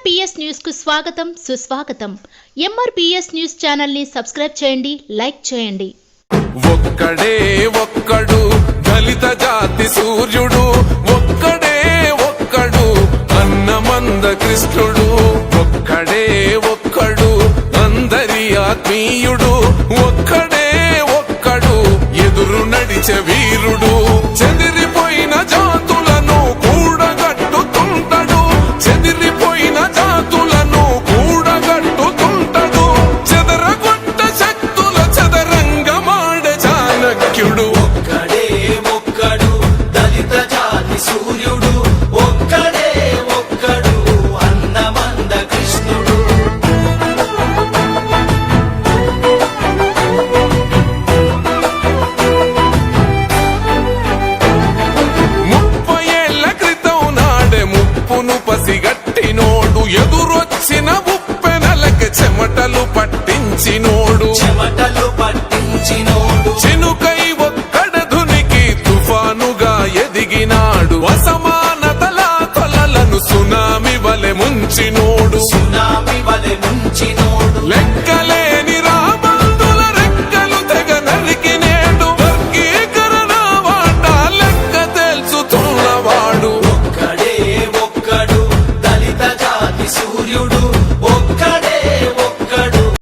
ఎంఆర్పిఎస్ న్యూస్కు స్వాగతం సుస్వాగతం. ఎంఆర్పిఎస్ న్యూస్ ఛానల్ని సబ్స్క్రైబ్ చేయండి లైక్ చేయండి. ఒక్కడే ఒక్కడు దళిత జాతి సూర్యుడు. ఒక్కడే ఒక్కడు అన్నమంద కృష్ణుడు. ఒక్కడే ఒక్కడు అందరి ఆత్మీయుడు. ఒక్కడే ఒక్కడు ఎదురు నడిచే వీరుడు. ముప్పును పసిగట్టినోడు ఎదురొచ్చిన ఉప్పెనలకి చెమటలు పట్టించినోడు చెమటలు పట్టించినోడు చినుకై ఒక్కడ ధునికి తుఫానుగా ఎదిగినాడు. అసమానతల కొలలను సునామి వలె ముంచినోడు సునామి వలె ముంచినోడు లెక్క you do.